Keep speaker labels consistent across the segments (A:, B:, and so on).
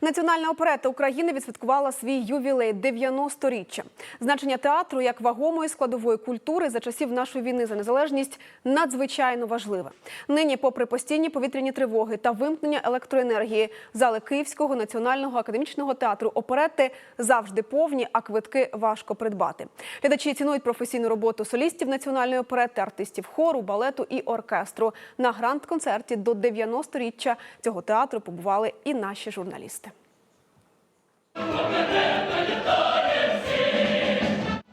A: Національна оперета України відсвяткувала свій ювілей 90-річчя. Значення театру як вагомої складової культури за часів нашої війни за незалежність надзвичайно важливе. Нині, попри постійні повітряні тривоги та вимкнення електроенергії, зали Київського національного академічного театру оперети завжди повні, а квитки важко придбати. Глядачі цінують професійну роботу солістів національної оперети, артистів хору, балету і оркестру. На гранд-концерті до 90-річчя цього театру побували і наші журналісти.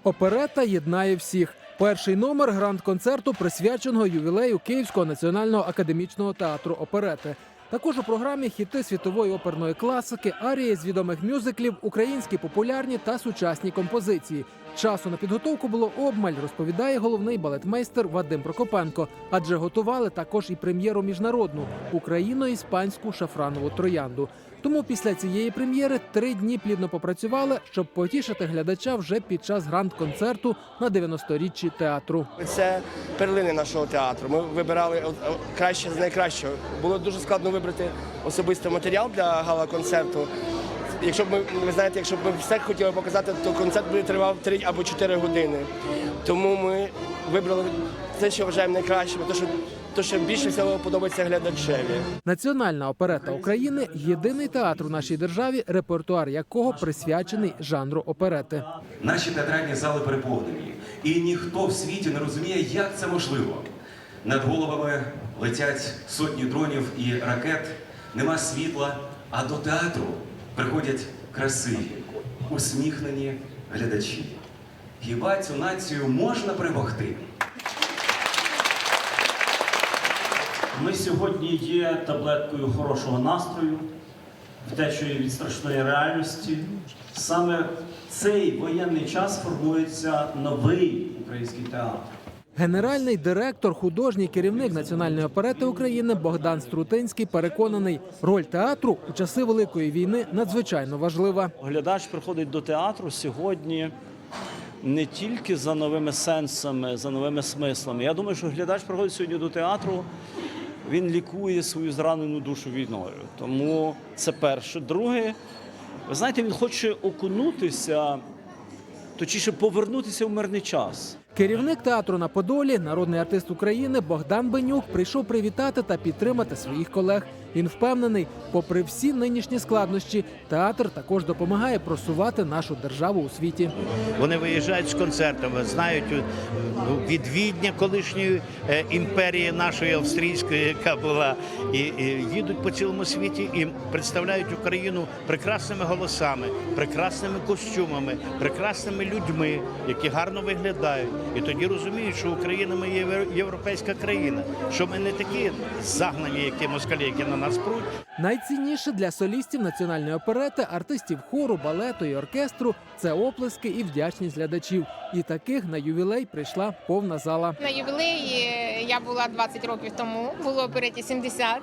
B: Оперета єднає всіх. Перший номер гранд-концерту присвяченого ювілею Київського національного академічного театру оперети. Також у програмі хіти світової оперної класики, арії з відомих мюзиклів, українські популярні та сучасні композиції. Часу на підготовку було обмаль, розповідає головний балетмейстер Вадим Прокопенко. Адже готували також і прем'єру міжнародну україно-іспанську шафранову троянду. Тому після цієї прем'єри три дні плідно попрацювали, щоб потішити глядача вже під час гранд-концерту на 90-річчі театру.
C: Це перлини нашого театру. Ми вибирали краще з найкращого. Було дуже складно вибрати особистий матеріал для гала-концерту. Якщо б ми ви знаєте, якщо б ми все хотіли показати, то концерт би тривав 3 або 4 години. Тому ми вибрали те, що вважаємо найкращим, те, що, те, що більше всього подобається глядачеві.
B: Національна оперета України єдиний театр у нашій державі, репертуар якого присвячений жанру оперети.
D: Наші театральні зали переповнені, і ніхто в світі не розуміє, як це можливо. Над головами летять сотні дронів і ракет, нема світла, а до театру приходять красиві, усміхнені глядачі. Хіба цю націю можна перемогти?
E: Ми сьогодні є таблеткою хорошого настрою, втечою від страшної реальності. Саме цей воєнний час формується новий український театр.
B: Генеральний директор, художній керівник Національної оперети України Богдан Струтинський переконаний, роль театру у часи великої війни надзвичайно важлива.
E: Глядач приходить до театру сьогодні не тільки за новими сенсами, за новими смислами. Я думаю, що глядач приходить сьогодні до театру. Він лікує свою зранену душу війною. Тому це перше. Друге, ви знаєте, він хоче окунутися, точніше повернутися в мирний час.
B: Керівник театру на Подолі, народний артист України Богдан Бенюк прийшов привітати та підтримати своїх колег. Він впевнений, попри всі нинішні складнощі, театр також допомагає просувати нашу державу у світі.
F: Вони виїжджають з концертами, знають е, від Відня колишньої е, імперії нашої австрійської, яка була, і, і їдуть по цілому світі і представляють Україну прекрасними голосами, прекрасними костюмами, прекрасними людьми, які гарно виглядають. І тоді розуміють, що Україна ми є європейська країна, що ми не такі загнані, які москалі, які на нас пруть.
B: Найцінніше для солістів національної оперети, артистів хору, балету і оркестру це оплески і вдячність глядачів. І таких на ювілей прийшла повна зала.
G: На ювілеї я була 20 років тому, було опереті 70.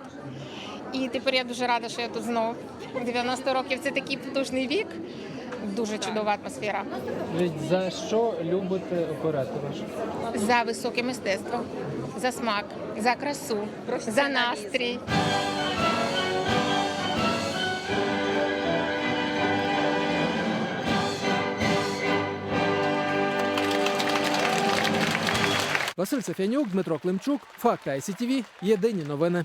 G: І тепер я дуже рада, що я тут знов. 90 років це такий потужний вік, дуже чудова атмосфера.
B: За що любите оперету?
G: За високе мистецтво, за смак, за красу, за настрій.
B: Василь Сафянюк, Дмитро Климчук, Факти ICTV, Єдині новини.